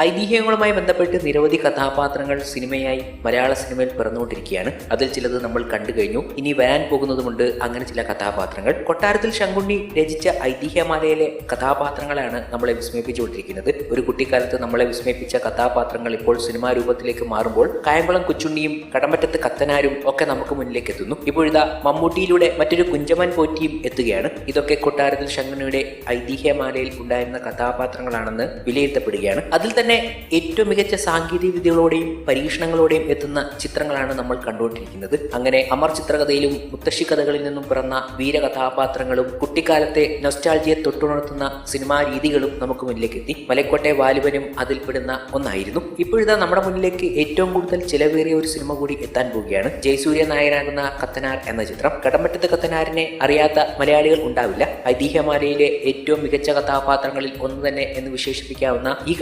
ഐതിഹ്യങ്ങളുമായി ബന്ധപ്പെട്ട് നിരവധി കഥാപാത്രങ്ങൾ സിനിമയായി മലയാള സിനിമയിൽ പിറന്നുകൊണ്ടിരിക്കുകയാണ്. അതിൽ ചിലത് നമ്മൾ കണ്ടു കഴിഞ്ഞു. ഇനി വരാൻ പോകുന്നതുമുണ്ട് അങ്ങനെ ചില കഥാപാത്രങ്ങൾ. കൊട്ടാരത്തിൽ ശങ്കുണ്ണി രചിച്ച ഐതിഹ്യമാലയിലെ കഥാപാത്രങ്ങളാണ് നമ്മളെ വിസ്മയിപ്പിച്ചുകൊണ്ടിരിക്കുന്നത്. ഒരു കുട്ടിക്കാലത്ത് നമ്മളെ വിസ്മയിപ്പിച്ച കഥാപാത്രങ്ങൾ ഇപ്പോൾ സിനിമാ രൂപത്തിലേക്ക് മാറുമ്പോൾ കായംകുളം കൊച്ചുണ്ണിയും കടമറ്റത്ത് കത്തനാരും ഒക്കെ നമുക്ക് മുന്നിലേക്ക് എത്തുന്നു. ഇപ്പോഴിതാ മമ്മൂട്ടിയിലൂടെ മറ്റൊരു കുഞ്ചമൻ പോറ്റിയും എത്തുകയാണ്. ഇതൊക്കെ കൊട്ടാരത്തിൽ ശങ്കുണ്ണിയുടെ ഐതിഹ്യമാലയിൽ ഉണ്ടായിരുന്ന കഥാപാത്രങ്ങളാണെന്ന് വിലയിരുത്തപ്പെടുകയാണ്. അതിൽ തന്നെ ഏറ്റവും മികച്ച സാങ്കേതിക വിദ്യകളോടെയും പരീക്ഷണങ്ങളോടെയും എത്തുന്ന ചിത്രങ്ങളാണ് നമ്മൾ കണ്ടുകൊണ്ടിരിക്കുന്നത്. അങ്ങനെ അമർ ചിത്രകഥയിലും മുത്തശ്ശി കഥകളിൽ നിന്നും പിറന്ന വീരകഥാപാത്രങ്ങളും കുട്ടിക്കാലത്തെ നൊസ്റ്റാൾജിയെ തൊട്ടുണർത്തുന്ന സിനിമാ രീതികളും നമുക്ക് മുന്നിലേക്ക് എത്തി. മലക്കോട്ടെ വാലിബനും അതിൽപ്പെടുന്ന ഒന്നായിരുന്നു. ഇപ്പോഴിതാ നമ്മുടെ മുന്നിലേക്ക് ഏറ്റവും കൂടുതൽ ചിലവേറിയ ഒരു സിനിമ കൂടി എത്താൻ പോവുകയാണ്. ജയസൂര്യ നായരാകുന്ന കത്തനാർ എന്ന ചിത്രം. കടമ്പറ്റത്ത് കത്തനാരിനെ അറിയാത്ത മലയാളികൾ ഉണ്ടാവില്ല. ഐതിഹ്യമാലയിലെ ഏറ്റവും മികച്ച കഥാപാത്രങ്ങളിൽ ഒന്ന് തന്നെ എന്ന് വിശേഷിപ്പിക്കാവുന്ന ഈ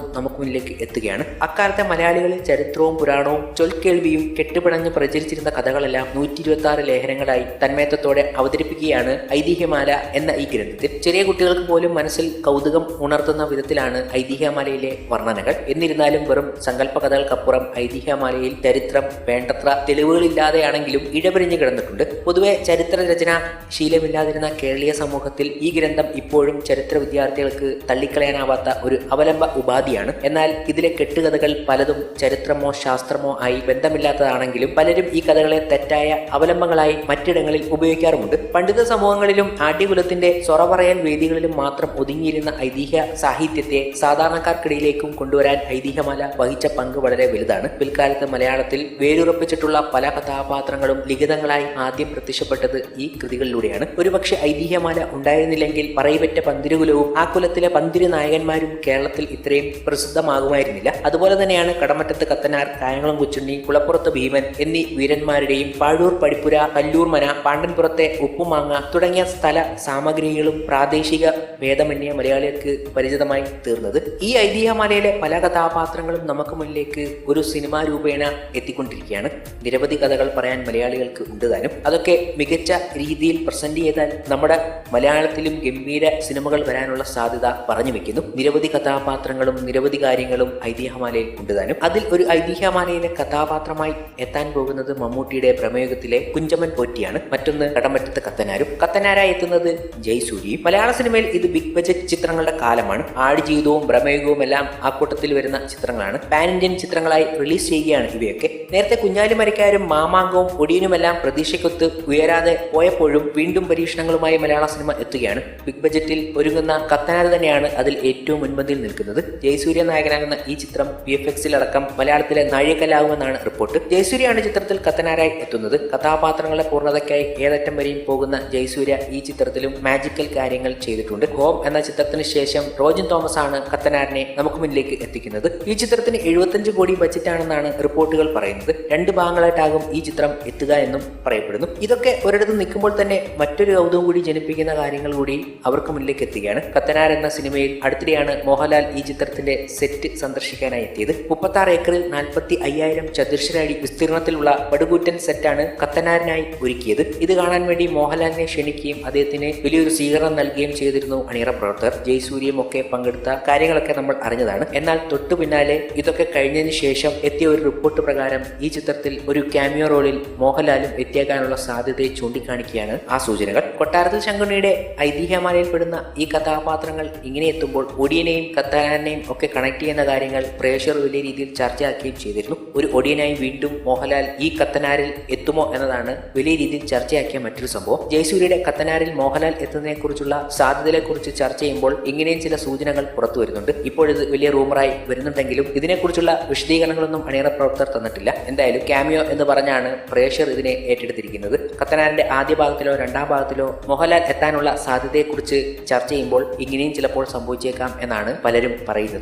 കഥാപാത്രവും നമുക്ക് മുന്നിലേക്ക് എത്തുകയാണ്. അക്കാലത്തെ മലയാളികളിൽ ചരിത്രവും പുരാണവും ചൊൽക്കേൾവിയും കെട്ടുപിണഞ്ഞ് പ്രചരിച്ചിരുന്ന കഥകളെല്ലാം നൂറ്റി ഇരുപത്തി ആറ് ലേഖനങ്ങളായി തന്മയത്വത്തോടെ അവതരിപ്പിക്കുകയാണ് ഐതിഹ്യമാല എന്ന ഈ ഗ്രന്ഥത്തിൽ. ചെറിയ കുട്ടികൾക്ക് പോലും മനസ്സിൽ കൗതുകം ഉണർത്തുന്ന വിധത്തിലാണ് ഐതിഹ്യമാലയിലെ വർണനകൾ. എന്നിരുന്നാലും വെറും സങ്കല്പ കഥകൾക്കപ്പുറം ഐതിഹ്യമാലയിൽ ചരിത്രം വേണ്ടത്ര തെളിവുകളില്ലാതെയാണെങ്കിലും ഇടപിരിഞ്ഞു കിടന്നിട്ടുണ്ട്. പൊതുവെ ചരിത്ര രചന ശീലമില്ലാതിരുന്ന കേരളീയ സമൂഹത്തിൽ ഈ ഗ്രന്ഥം ഇപ്പോഴും ചരിത്ര വിദ്യാർത്ഥികൾക്ക് തള്ളിക്കളയാനാവാത്ത ഒരു അവലംബ ഉപാധിയാണ് എന്നാൽ ഇതിലെ കെട്ടുകഥകൾ പലതും ചരിത്രമോ ശാസ്ത്രമോ ആയി ബന്ധമില്ലാത്തതാണെങ്കിലും പലരും ഈ കഥകളെ തെറ്റായ അവലംബങ്ങളായി മറ്റിടങ്ങളിൽ ഉപയോഗിക്കാറുമുണ്ട്. പണ്ഡിത സമൂഹങ്ങളിലും ആട്ടികുലത്തിന്റെ സൊറ പറയൽ വേദികളിലും മാത്രം ഒതുങ്ങിയിരുന്ന ഐതിഹ്യ സാഹിത്യത്തെ സാധാരണക്കാർക്കിടയിലേക്കും കൊണ്ടുവരാൻ ഐതിഹ്യമാല വഹിച്ച പങ്ക് വളരെ വലുതാണ്. പിൽക്കാലത്ത് മലയാളത്തിൽ വേരുറപ്പിച്ചിട്ടുള്ള പല കഥാപാത്രങ്ങളും ലിഖിതങ്ങളായി ആദ്യം പ്രത്യക്ഷപ്പെട്ടത് ഈ കൃതികളിലൂടെയാണ്. ഒരുപക്ഷെ ഐതിഹ്യമാല ഉണ്ടായിരുന്നില്ലെങ്കിൽ പറയപ്പെട്ട പന്തിരുകുലവും ആ കുലത്തിലെ പന്തിരു നായകന്മാരും കേരളത്തിൽ ഇത്രയും പ്രസിദ്ധമാകുമായിരുന്നില്ല. അതുപോലെ തന്നെയാണ് കടമറ്റത്ത് കത്തനാർ കായംകുളം കൊച്ചുണ്ണി കുളപ്പുറത്ത് ഭീമൻ എന്നീ വീരന്മാരുടെയും പാഴൂർ പടിപ്പുര കല്ലൂർ മന പാണ്ടൻപുറത്തെ ഉപ്പുമാങ്ങ തുടങ്ങിയ സ്ഥല സാമഗ്രികളും പ്രാദേശിക ഭേദമന്യ മലയാളികൾക്ക് പരിചിതമായി തീർന്നത്. ഈ ഐതിഹ്യമാലയിലെ പല കഥാപാത്രങ്ങളും നമുക്ക് മുന്നിലേക്ക് ഒരു സിനിമാ രൂപേണ എത്തിക്കൊണ്ടിരിക്കുകയാണ്. നിരവധി കഥകൾ പറയാൻ മലയാളികൾക്ക് ഉണ്ട് താനും. അതൊക്കെ മികച്ച രീതിയിൽ പ്രസന്റ് ചെയ്താൽ നമ്മുടെ മലയാളത്തിലും ഗംഭീര സിനിമകൾ വരാനുള്ള സാധ്യത പറഞ്ഞു വെക്കുന്നു. നിരവധി കഥാപാത്രങ്ങളും നിരവധി കാര്യങ്ങളും ഐതിഹ്യമാലയിൽ ഉണ്ട് താനും അതിൽ ഒരു ഐതിഹ്യമാലയിലെ കഥാപാത്രമായി എത്താൻ പോകുന്നത് മമ്മൂട്ടിയുടെ പ്രമേയത്തിലെ കുഞ്ചമൻ പോറ്റിയാണ്. മറ്റൊന്ന് കടമറ്റത്ത് കത്തനാരും. കത്തനാരായി എത്തുന്നത് ജയ്സൂര്യയും മലയാള സിനിമയിൽ ഇത് ബിഗ് ബജറ്റ് ചിത്രങ്ങളുടെ കാലമാണ്. ആടുജീവിതവും പ്രമേയവും എല്ലാം ആ കൂട്ടത്തിൽ വരുന്ന ചിത്രങ്ങളാണ്. പാൻ ഇന്ത്യൻ ചിത്രങ്ങളായി റിലീസ് ചെയ്യുകയാണ് ഇവയൊക്കെ. നേരത്തെ കുഞ്ഞാലിമരക്കാരും മാമാങ്കവും ഒടിയനുമെല്ലാം പ്രതീക്ഷയ്ക്കൊത്ത് ഉയരാതെ പോയപ്പോഴും വീണ്ടും പരീക്ഷണങ്ങളുമായി മലയാള സിനിമ എത്തുകയാണ്. ബിഗ് ബജറ്റിൽ ഒരുങ്ങുന്ന കത്തനാർ തന്നെയാണ് അതിൽ ഏറ്റവും മുൻപന്തിയിൽ നിൽക്കുന്നത്. ജയസൂര്യ നായകനാകുന്ന ഈ ചിത്രം വി എഫ് എക്സിലടക്കം മലയാളത്തിലെ നാഴികലാകുമെന്നാണ് റിപ്പോർട്ട്. ജയസൂര്യയാണ് ചിത്രത്തിൽ കത്തനാരായി എത്തുന്നത്. കഥാപാത്രങ്ങളുടെ പൂർണതയ്ക്കായി ഏതറ്റം വരെയും പോകുന്ന ജയസൂര്യ ഈ ചിത്രത്തിലും മാജിക്കൽ കാര്യങ്ങൾ ചെയ്തിട്ടുണ്ട്. ഹോം എന്ന ചിത്രത്തിന് ശേഷം റോജിൻ തോമസ് ആണ് കത്തനാരനെ നമുക്ക് മുന്നിലേക്ക് എത്തിക്കുന്നത്. ഈ ചിത്രത്തിന് എഴുപത്തഞ്ച് കോടി ബജറ്റാണെന്നാണ് റിപ്പോർട്ടുകൾ പറയുന്നത്. രണ്ട് ഭാഗങ്ങളായിട്ടാകും ഈ ചിത്രം എത്തുക എന്നും പറയപ്പെടുന്നു. ഇതൊക്കെ ഒരിടത്ത് നിൽക്കുമ്പോൾ തന്നെ മറ്റൊരു കൗതുകം കൂടി ജനിപ്പിക്കുന്ന കാര്യങ്ങൾ കൂടി അവർക്ക് മുന്നിലേക്ക് എത്തുകയാണ്. കത്തനാർ എന്ന സിനിമയിൽ അടുത്തിടെയാണ് മോഹൻലാൽ ഈ ചിത്രത്തിന്റെ സെറ്റ് സന്ദർശിക്കാനായി എത്തിയത്. മുപ്പത്താറ് ഏക്കറിൽ നാൽപ്പത്തി അയ്യായിരം ചതുരശ്ര അടി വിസ്തീർണത്തിലുള്ള പടുകൂറ്റൻ സെറ്റാണ് കത്തനാരനായി ഒരുക്കിയത്. ഇത് കാണാൻ വേണ്ടി മോഹൻലാലിനെ ക്ഷണിക്കുകയും അദ്ദേഹത്തിന് വലിയൊരു സ്വീകരണം നൽകുകയും ചെയ്തിരുന്നു അണിയറ പ്രവർത്തകർ. ജയസൂര്യം ഒക്കെ പങ്കെടുത്ത കാര്യങ്ങളൊക്കെ നമ്മൾ അറിഞ്ഞതാണ്. എന്നാൽ തൊട്ടു പിന്നാലെ ഇതൊക്കെ കഴിഞ്ഞതിന് ശേഷം എത്തിയ ഒരു റിപ്പോർട്ട് പ്രകാരം ഈ ചിത്രത്തിൽ ഒരു ക്യാമിയോ റോളിൽ മോഹൻലാലും എത്തിയേക്കാനുള്ള സാധ്യതയെ ചൂണ്ടിക്കാണിക്കുകയാണ് ആ സൂചനകൾ. കൊട്ടാരത്തിൽ ശങ്കുണ്ണിയുടെ ഐതിഹ്യമാലയിൽപ്പെടുന്ന ഈ കഥാപാത്രങ്ങൾ ഇങ്ങനെ എത്തുമ്പോൾ ഒടിയനെയും കത്താനെയും ഒക്കെ കണക്ട് ചെയ്യുന്ന കാര്യങ്ങൾ പ്രേക്ഷകർ വലിയ രീതിയിൽ ചർച്ചയാക്കുകയും ചെയ്തിരുന്നു. ഒരു ഒടിയനായി വീണ്ടും മോഹൻലാൽ ഈ കത്തനാരിൽ എത്തുമോ എന്നതാണ് വലിയ രീതിയിൽ ചർച്ചയാക്കിയ മറ്റൊരു സംഭവം. ജയസൂര്യയുടെ കത്തനാരിൽ മോഹൻലാൽ എത്തുന്നതിനെക്കുറിച്ചുള്ള സാധ്യതകളെക്കുറിച്ച് ചർച്ച ചെയ്യുമ്പോൾ ഇങ്ങനെയും ചില സൂചനകൾ പുറത്തു വരുന്നുണ്ട്. ഇപ്പോഴിത് വലിയ റൂമറായി വരുന്നുണ്ടെങ്കിലും ഇതിനെക്കുറിച്ചുള്ള വിശദീകരണങ്ങളൊന്നും അണിയറ പ്രവർത്തകർ തന്നിട്ടില്ല. എന്തായാലും ക്യാമിയോ എന്ന് പറഞ്ഞാണ് പ്രേക്ഷകർ ഇതിനെ ഏറ്റെടുത്തിരിക്കുന്നത്. കത്തനാരിന്റെ ആദ്യ ഭാഗത്തിലോ രണ്ടാം ഭാഗത്തിലോ മോഹൻലാൽ എത്താനുള്ള സാധ്യതയെക്കുറിച്ച് ചർച്ച ചെയ്യുമ്പോൾ ഇങ്ങനെയും ചിലപ്പോൾ സംഭവിച്ചേക്കാം എന്നാണ് പലരും പറയുന്നത്.